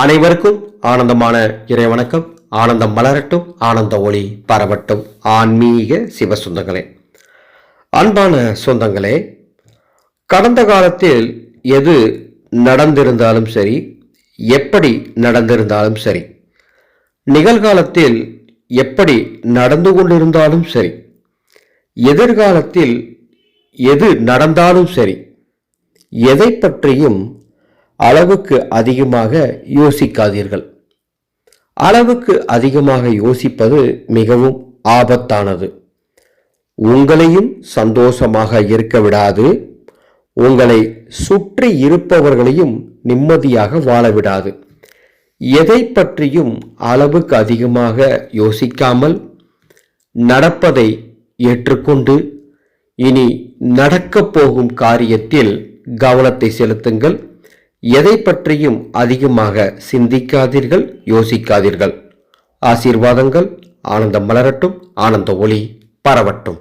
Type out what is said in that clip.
அனைவருக்கும் ஆனந்தமான இறை வணக்கம் ஆனந்தம் மலரட்டும் ஆனந்த ஒளி பரவட்டும். ஆன்மீக சிவ சொந்தங்களே. அன்பான சொந்தங்களே கடந்த காலத்தில் எது நடந்திருந்தாலும் சரி எப்படி நடந்திருந்தாலும் சரி நிகழ்காலத்தில் எப்படி நடந்து கொண்டிருந்தாலும் சரி எதிர்காலத்தில் எது நடந்தாலும் சரி எதை பற்றியும் அளவுக்கு அதிகமாக யோசிக்காதீர்கள். அளவுக்கு அதிகமாக யோசிப்பது மிகவும் ஆபத்தானது. உங்களையும் சந்தோஷமாக இருக்க விடாது. உங்களை சுற்றி இருப்பவர்களையும் நிம்மதியாக வாழ விடாது. எதை பற்றியும் அளவுக்கு அதிகமாக யோசிக்காமல் நடப்பதை ஏற்றுக்கொண்டு இனி நடக்கப் போகும் காரியத்தில் கவனத்தை செலுத்துங்கள். எதை பற்றியும் அதிகமாக சிந்திக்காதீர்கள் யோசிக்காதீர்கள். ஆசீர்வாதங்கள் ஆனந்தம் மலரட்டும் ஆனந்த ஒளி பரவட்டும்.